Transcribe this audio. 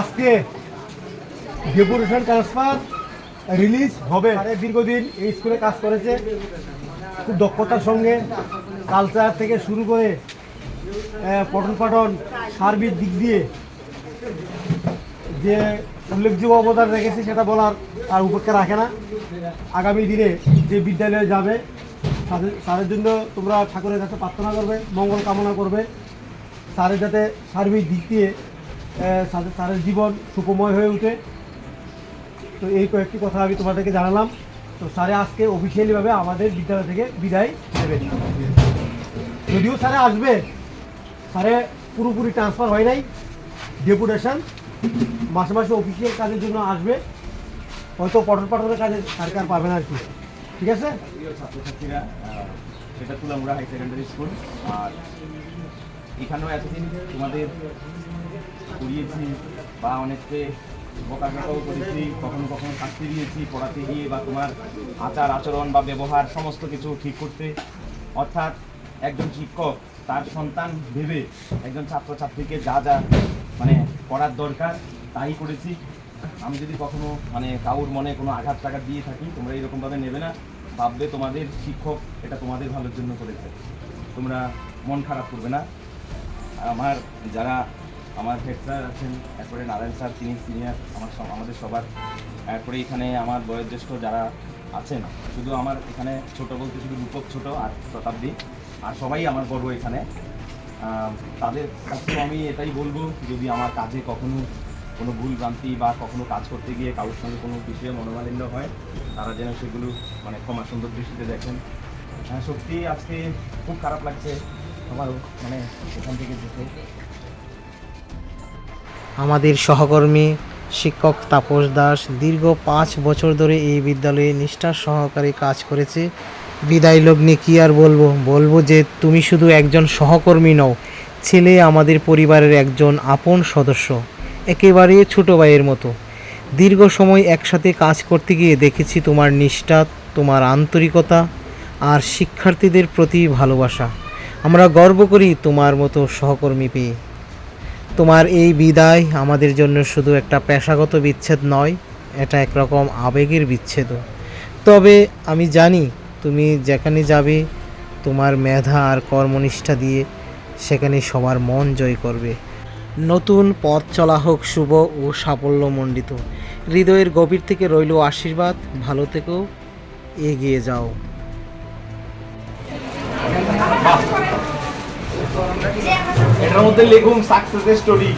আজকে deputation transfer release হবে। দীর্ঘদিন এই স্কুলে কাজ করেছে। খুব দক্ষতার সঙ্গে কালচার থেকে শুরু করে পঠন পাঠন, সার্বিক দিক দিয়ে যে উল্লেখযোগ্য অবদান রেখেছে সেটা বলার আর উপেক্ষা রাখে না। আগামী দিনে যে বিদ্যালয়ে যাবে, তাদের স্যারের জন্য তোমরা ঠাকুরের কাছে প্রার্থনা করবে, মঙ্গল কামনা করবে। স্যারের যাতে সার্বিক দিক দিয়ে স্যারের জীবন সুখময় হয়ে ওঠে তো এই কয়েকটি কথা আমি তোমাদেরকে জানালাম। তো স্যারে আজকে অফিসিয়ালিভাবে আমাদের বিদ্যালয় থেকে বিদায় নেবেন। যদিও স্যারে আসবে, স্যারে পুরোপুরি ট্রান্সফার হয় নাই। ডেপুটেশন মাসে মাসে অফিসিয়াল কাজের জন্য আসবে। হয়তো পঠন পাঠনের কাজে সরকার পাবে না আর কি। ঠিক আছে? ছাত্রছাত্রীরা সেটা তুলামুড়া হাই সেকেন্ডারি স্কুল আর এখানেও এতদিন তোমাদের পড়িয়েছি বা অনেককে বকাঝকাও করেছি, কখনো কখনো শাস্তি দিয়েছি, পড়াতে গিয়ে বা তোমার আচার, আচরণ বা ব্যবহার সমস্ত কিছু ঠিক করতে। অর্থাৎ একজন শিক্ষক, তার সন্তান ভেবে একজন ছাত্রছাত্রীকে যা যা মানে করার দরকার তাই করেছি। আমি যদি কখনো মানে কাউর মনে কোনো আঘাত টাঘাত দিয়ে থাকি, তোমরা এরকমভাবে নেবে না। ভাববে তোমাদের শিক্ষক এটা তোমাদের ভালোর জন্য করেছে। তোমরা মন খারাপ করবে না। আমার যারা আমার হেড স্যার আছেন এরপরে নারায়ণ স্যার তিনি সিনিয়র আমার আমাদের সবার। এরপরে এখানে আমার বয়োজ্যেষ্ঠ যারা আছেন, শুধু আমার এখানে ছোট বলতে শুধু রূপক ছোট আর শতাব্দী আর সবাই আমার গর্ব এখানে। তাদের কাছেও আমি এটাই বলব, যদি আমার কাজে কখনো কোনো ভুল ভ্রান্তি বা কখনো কাজ করতে গিয়ে কারোর সঙ্গে কোনো বিষয়ে মনোমালিন্য হয়, তারা যেন সেগুলো মানে ক্ষমা সুন্দর দৃষ্টিতে দেখেন। হ্যাঁ সত্যি আজকে খুব খারাপ লাগছে। আমারও মানে এখান থেকে যেতে। আমাদের সহকর্মী শিক্ষক তাপস দাস দীর্ঘ পাঁচ বছর ধরে এই বিদ্যালয়ে নিষ্ঠার সহকারে কাজ করেছে। বিদায় লগ্নে কি আর বলব? বলব যে তুমি শুধু একজন সহকর্মী নও, ছেলে আমাদের পরিবারের একজন আপন সদস্য, একেবারে ছোট ভাইয়ের মতো। দীর্ঘ সময় একসাথে কাজ করতে গিয়ে দেখেছি তোমার নিষ্ঠা, তোমার আন্তরিকতা আর শিক্ষার্থীদের প্রতি ভালোবাসা। আমরা গর্ব করি তোমার মতো সহকর্মী পেয়ে। তোমার এই বিদায় আমাদের জন্য শুধু একটা পেশাগত বিচ্ছেদ নয়, এটা একরকম আবেগের বিচ্ছেদও তবে আমি জানি তুমি যেখানে যাবে, তোমার মেধা আর কর্মনিষ্ঠা দিয়ে সেখানে সবার মন জয় করবে। নতুন পথ চলা হোক শুভ ও সাফল্যমণ্ডিত। হৃদয়ের গভীর থেকে রইল আশীর্বাদ, ভালো থেকেও এগিয়ে যাও। এটার মধ্যে লিখুন সাকসেসের স্টোরি